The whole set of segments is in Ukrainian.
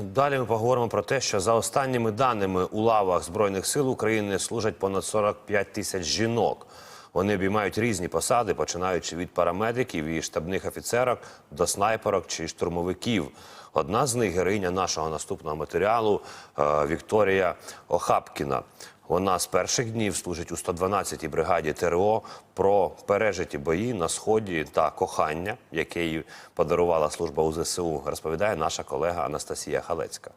Далі ми поговоримо про те, що за останніми даними у лавах збройних сил України служать понад 45 тисяч жінок. Вони обіймають різні посади, починаючи від парамедиків і штабних офіцерок до снайперок чи штурмовиків. Одна з них героїня нашого наступного матеріалу е, Вікторія Охапкіна. Вона з перших днів служить у 112-й бригаді ТРО про пережиті бої на сході та кохання, яке їй подарувала служба у ЗСУ, розповідає наша колега Анастасія Халецька.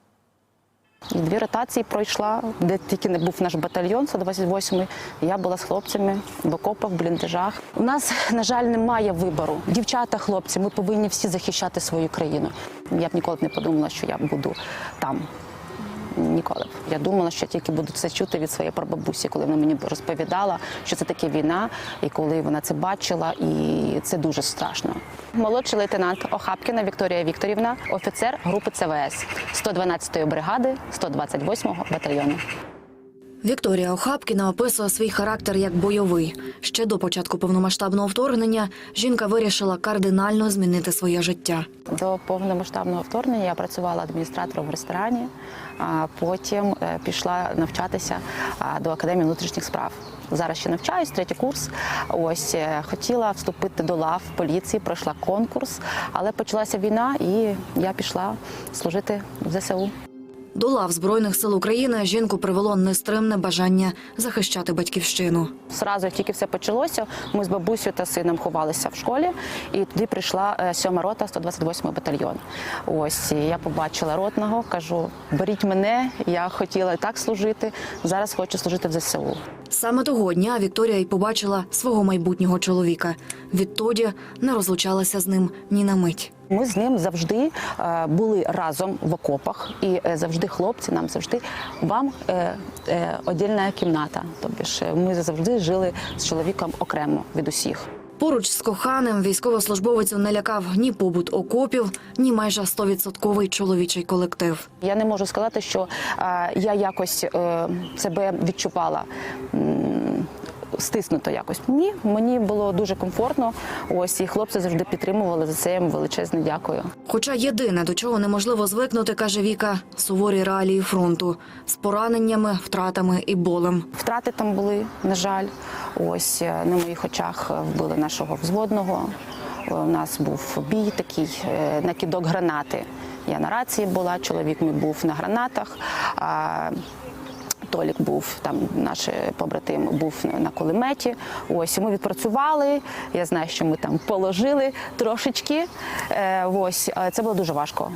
І дві ротації пройшла, де тільки не був наш батальйон 128-й. Я була з хлопцями в окопах, в бліндажах. У нас, на жаль, немає вибору. Дівчата, хлопці, ми повинні всі захищати свою країну. Я б ніколи не подумала, що я буду там. Ніколи. Я думала, що тільки буду це чути від своєї прабабусі, коли вона мені розповідала, що це таке війна, і коли вона це бачила, і це дуже страшно. Молодший лейтенант Охапкіна Вікторія Вікторівна, офіцер групи ЦВС 112-ї бригади 128-го батальйону. Вікторія Охапкіна описує свій характер як бойовий. Ще до початку повномасштабного вторгнення жінка вирішила кардинально змінити своє життя. До повномасштабного вторгнення я працювала адміністратором в ресторані, а потім е, пішла навчатися до академії внутрішніх справ. Зараз ще навчаюсь, третій курс. Ось е, хотіла вступити до лав поліції, пройшла конкурс, але почалася війна, і я пішла служити в ЗСУ. До лав Збройних сил України жінку привело нестримне бажання захищати батьківщину. Сразу як тільки все почалося, ми з бабусею та сином ховалися в школі, і туди прийшла е, сьома рота 128 батальйон. Ось я побачила ротного, кажу: беріть мене, я хотіла і так служити. Зараз хочу служити в ЗСУ. Саме того дня Вікторія й побачила свого майбутнього чоловіка. Відтоді не розлучалася з ним ні на мить. Ми з ним завжди е, були разом в окопах, і е, завжди хлопці нам завжди вам е, одільна кімната. Тобі ж ми завжди жили з чоловіком окремо від усіх. Поруч з коханим військовослужбовицю не лякав ні побут окопів, ні майже стовідсотковий чоловічий колектив. Я не можу сказати, що я якось е, себе відчувала. Стиснуто якось ні, мені було дуже комфортно. Ось і хлопці завжди підтримували за це. їм величезне дякую. Хоча єдине, до чого неможливо звикнути, каже Віка, суворі реалії фронту з пораненнями, втратами і болем. Втрати там були, на жаль. Ось е, на моїх очах е, вбили нашого взводного. Е, У нас був бій такий на кидок гранати. Я на рації була, чоловік мій був на гранатах. А Толік був там, наш побратим був на кулеметі. Ось ми відпрацювали. Я знаю, що ми там положили трошечки. Е, Ось це було дуже важко.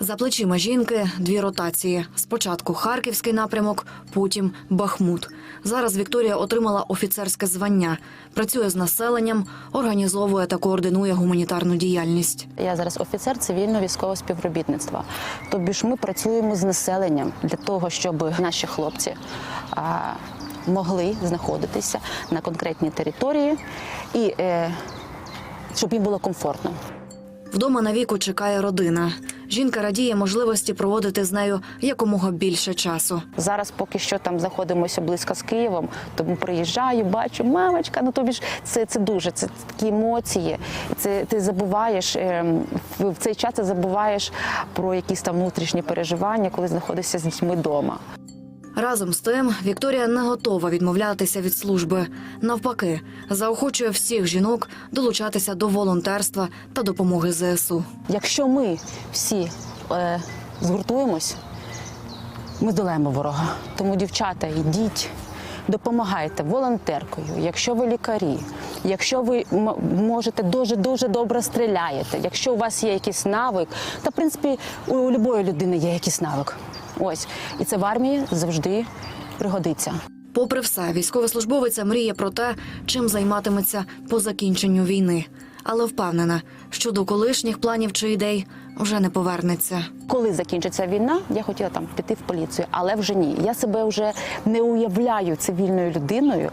За плечима жінки дві ротації. Спочатку харківський напрямок, потім Бахмут. Зараз Вікторія отримала офіцерське звання, працює з населенням, організовує та координує гуманітарну діяльність. Я зараз офіцер цивільного військового співробітництва. Тобі ж ми працюємо з населенням для того, щоб наші хлопці могли знаходитися на конкретній території і е, щоб їм було комфортно. Вдома на віку чекає родина. Жінка радіє можливості проводити з нею якомога більше часу. Зараз поки що там знаходимося близько з Києвом, тому приїжджаю, бачу, мамочка, ну тобі ж це, це дуже це такі емоції. Це ти забуваєш ем, в в цей час ти забуваєш про якісь там внутрішні переживання, коли знаходишся з дітьми вдома. Разом з тим, Вікторія не готова відмовлятися від служби. Навпаки, заохочує всіх жінок долучатися до волонтерства та допомоги ЗСУ. Якщо ми всі е, згуртуємось, ми здолаємо ворога. Тому, дівчата, йдіть, допомагайте волонтеркою. Якщо ви лікарі, якщо ви можете дуже дуже добре стріляєте, якщо у вас є якийсь навик, та в принципі у будь-якої людини є якийсь навик. Ось і це в армії завжди пригодиться. Попри все, військовослужбовиця мріє про те, чим займатиметься по закінченню війни, але впевнена, що до колишніх планів чи ідей вже не повернеться. Коли закінчиться війна, я хотіла там піти в поліцію, але вже ні. Я себе вже не уявляю цивільною людиною.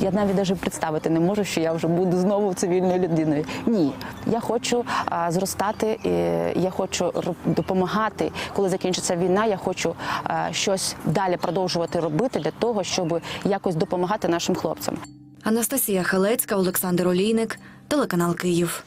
Я навіть навіть представити не можу, що я вже буду знову цивільною людиною. Ні, я хочу а, зростати, е, я хочу допомагати. Коли закінчиться війна, я хочу а, щось далі продовжувати робити для того, щоб якось допомагати нашим хлопцям. Анастасія Халецька, Олександр Олійник, телеканал Київ.